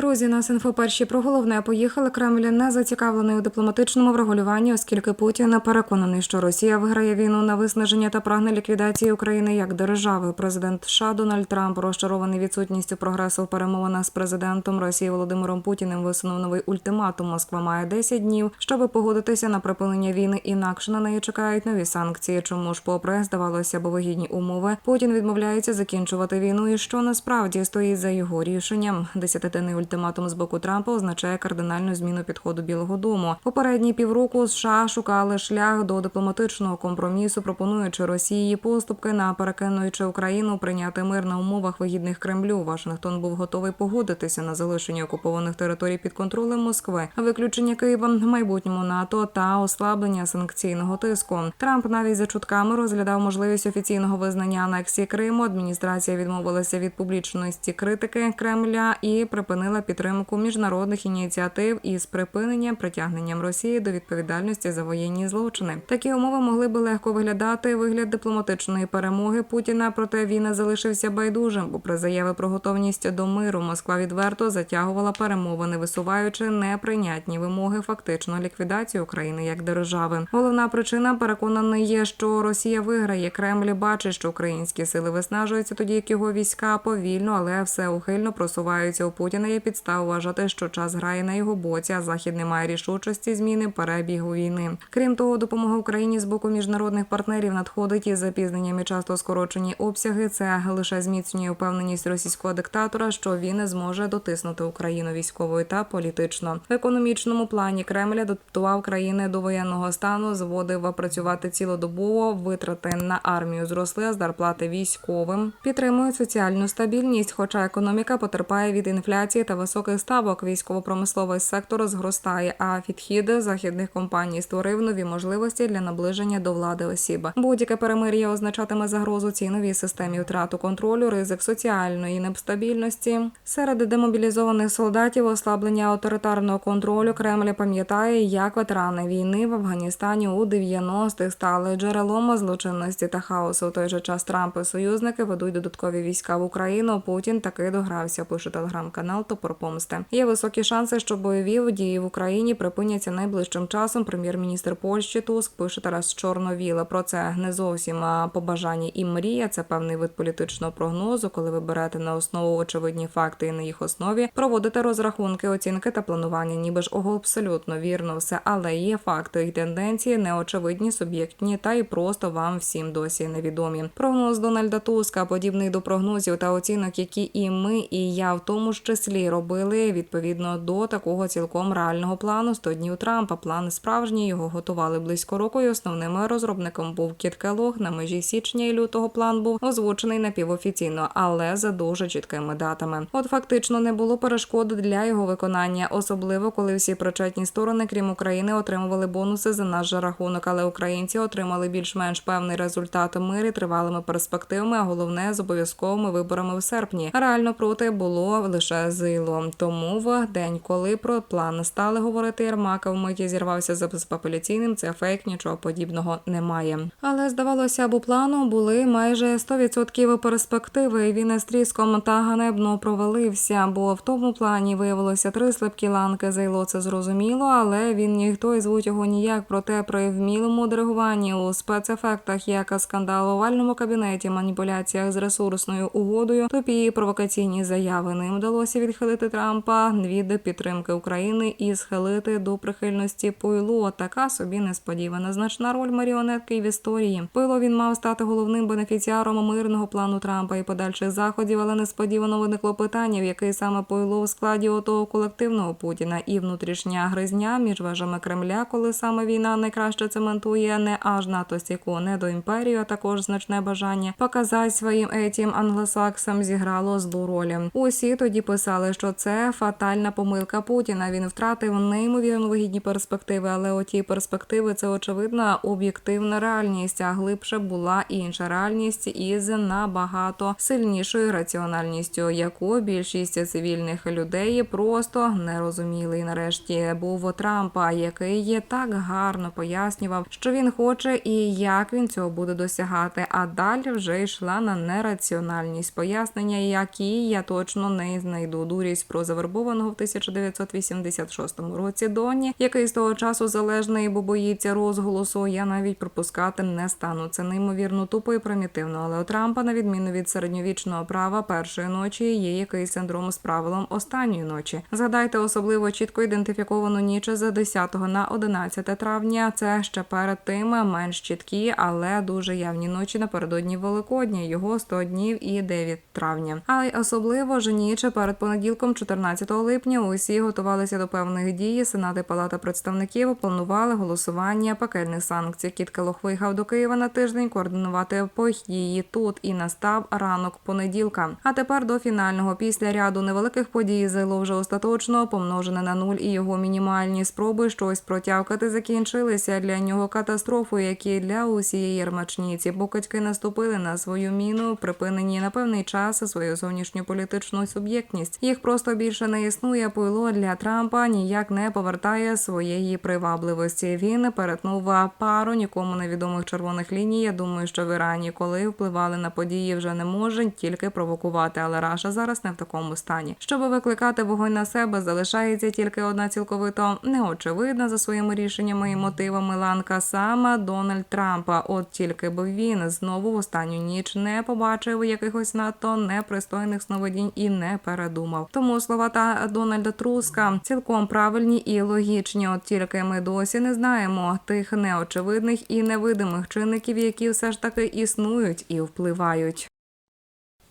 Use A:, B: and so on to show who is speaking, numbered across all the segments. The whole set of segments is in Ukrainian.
A: Друзі, нас інфоперші про головне поїхали. Кремль не зацікавлений у дипломатичному врегулюванні, оскільки Путін переконаний, що Росія виграє війну на виснаження та прагне ліквідації України як держави. Президент США Дональд Трамп, розчарований відсутністю прогресу в перемовинах з президентом Росії Володимиром Путіним, висунув новий ультиматум. Москва має 10 днів, щоб погодитися на припинення війни. Інакше на неї чекають нові санкції. Чому ж, попри здавалося б вигідні умови, Путін відмовляється закінчувати війну. І що насправді стоїть за його рішенням? Десятиденний ультиматум з боку Трампа означає кардинальну зміну підходу Білого Дому. Попередні півроку США шукали шлях до дипломатичного компромісу, пропонуючи Росії поступки на переконуючи Україну прийняти мир на умовах вигідних Кремлю. Вашингтон був готовий погодитися на залишення окупованих територій під контролем Москви, виключення Києва, майбутньому НАТО та ослаблення санкційного тиску. Трамп навіть за чутками розглядав можливість офіційного визнання анексії Криму. Адміністрація відмовилася від публічності критики Кремля і припинила підтримку міжнародних ініціатив із припиненням притягненням Росії до відповідальності за воєнні злочини. Такі умови могли би легко виглядати вигляд дипломатичної перемоги Путіна. Проте він не залишився байдужим. Бо при заяви про готовність до миру Москва відверто затягувала перемовини, висуваючи неприйнятні вимоги, фактично ліквідацію України як держави. Головна причина переконаний є, що Росія виграє. Кремль бачить, що українські сили виснажуються, тоді як його війська повільно, але все ухильно просуваються у Путіна. Підстав вважати, що час грає на його боці, а захід не має рішучості зміни перебігу війни. Крім того, допомога Україні з боку міжнародних партнерів надходить із запізненням і часто скорочені обсяги. Це лише зміцнює впевненість російського диктатора, що він не зможе дотиснути Україну військовою та політично. В економічному плані Кремль адаптував країни до воєнного стану, зводив працювати цілодобово. Витрати на армію зросли, а зарплати військовим підтримують соціальну стабільність. Хоча економіка потерпає від інфляції високих ставок, військово-промисловий сектор зростає. А підхід західних компаній створив нові можливості для наближення до влади осіб. Будь-яке перемир'я означатиме загрозу цій новій системі втрату контролю, ризик соціальної нестабільності. Серед демобілізованих солдатів ослаблення авторитарного контролю Кремль пам'ятає, як ветерани війни в Афганістані у 90-х стали джерелом злочинності та хаосу. У той же час Трамп і союзники ведуть додаткові війська в Україну. Путін таки догрався. Пише телеграм-канал Топор Помсти. Є високі шанси, що бойові дії в Україні припиняться найближчим часом. Прем'єр-міністр Польщі Туск пише Тарас Чорновіла. Про це не зовсім а, побажання і мрія. Це певний вид політичного прогнозу, коли ви берете на основу очевидні факти і на їх основі проводите розрахунки, оцінки та планування, ніби ж ого, абсолютно вірно все, але є факти і тенденції неочевидні, суб'єктні та й просто вам всім досі невідомі. Прогноз Дональда Туска подібний до прогнозів та оцінок, які і ми, і я в тому ж числі робили відповідно до такого цілком реального плану 100 днів Трампа. План справжній його готували близько року. і Основним розробником був Кіт Келог. На межі січня і лютого план був озвучений напівофіційно, але за дуже чіткими датами. От фактично не було перешкод для його виконання, особливо коли всі причетні сторони, крім України, отримували бонуси за наш рахунок. Але українці отримали більш-менш певний результат мирі тривалими перспективами, а головне з обов'язковими виборами в серпні. Реально проти було лише зило. Тому в день, коли про план стали говорити Єрмака, вмиті зірвався з апеляційним, це фейк, нічого подібного немає. Але здавалося б, у плану були майже 100% перспективи. Він із тріском та ганебно провалився, бо в тому плані виявилося три слабкі ланки. Зайло це зрозуміло, але він ніхто і звуть його ніяк. Проте при вмілому диригуванні у спецефектах, як скандал у овальному кабінеті, маніпуляціях з ресурсною угодою, тупі провокаційні заяви. Ним вдалося відхилити Трампа від підтримки України і схилити до прихильності Пойло. Така собі несподівана значна роль маріонетки в історії. Пойло він мав стати головним бенефіціаром мирного плану Трампа і подальших заходів, але несподівано виникло питання, в який саме Пойло в складі отого колективного Путіна і внутрішня гризня між вежами Кремля, коли саме війна найкраще цементує не аж НАТО стійко, не до імперії, а також значне бажання показати своїм етім англосаксам зіграло злу роль. Усі тоді писали, що це фатальна помилка Путіна. Він втратив неймовірно вигідні перспективи, але оті перспективи це очевидна об'єктивна реальність. А глибше була інша реальність із набагато сильнішою раціональністю, яку більшість цивільних людей просто не розуміли. І нарешті був Трампа, який є так гарно пояснював, що він хоче і як він цього буде досягати. А далі вже йшла на нераціональність пояснення, які я точно не знайду. Дурі розповість про завербованого в 1986 році Доні, який з того часу залежний, бо боїться розголосу. Я навіть пропускати не стану. Це неймовірно тупо і примітивно. Але у Трампа, на відміну від середньовічного права першої ночі, є якийсь синдром з правилом останньої ночі. Згадайте особливо чітко ідентифіковану ніч з 10 на 11 травня. Це ще перед тим менш чіткі, але дуже явні ночі напередодні Великодня. Його 100 днів і 9 травня. Але особливо ж ніч перед понеділком, 14 липня. Усі готувалися до певних дій. Сенат і Палата представників планували голосування пекельних санкцій. Кіт Келох виїхав до Києва на тиждень координувати події тут і настав ранок понеділка. А тепер до фінального після ряду невеликих подій зайло вже остаточно помножене на нуль і його мінімальні спроби щось протявкати закінчилися для нього катастрофою, які для усієї армачниці покидьки наступили на свою міну, припинені на певний час свою зовнішню політичну суб'єктність. Їх просто більше не існує. Пуйло для Трампа ніяк не повертає своєї привабливості. Він перетнув пару нікому невідомих червоних ліній. Я думаю, що в Ірані, коли впливали на події, вже не може тільки провокувати. Але Раша зараз не в такому стані. Щоб викликати вогонь на себе, залишається тільки одна цілковито неочевидна за своїми рішеннями і мотивами ланка сама Дональд Трампа. От тільки би він знову в останню ніч не побачив якихось надто непристойних сновидінь і не передумав. Тому слова та Дональда Труска цілком правильні і логічні. От тільки ми досі не знаємо тих неочевидних і невидимих чинників, які все ж таки існують і впливають.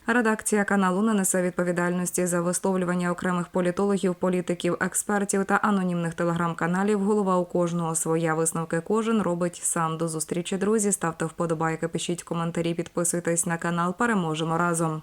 A: Редакція каналу не несе відповідальності за висловлювання окремих політологів, політиків, експертів та анонімних телеграм-каналів. Голова у кожного своя висновки. Кожен робить сам до зустрічі. Друзі, ставте вподобайки, пишіть коментарі, підписуйтесь на канал. Переможемо разом.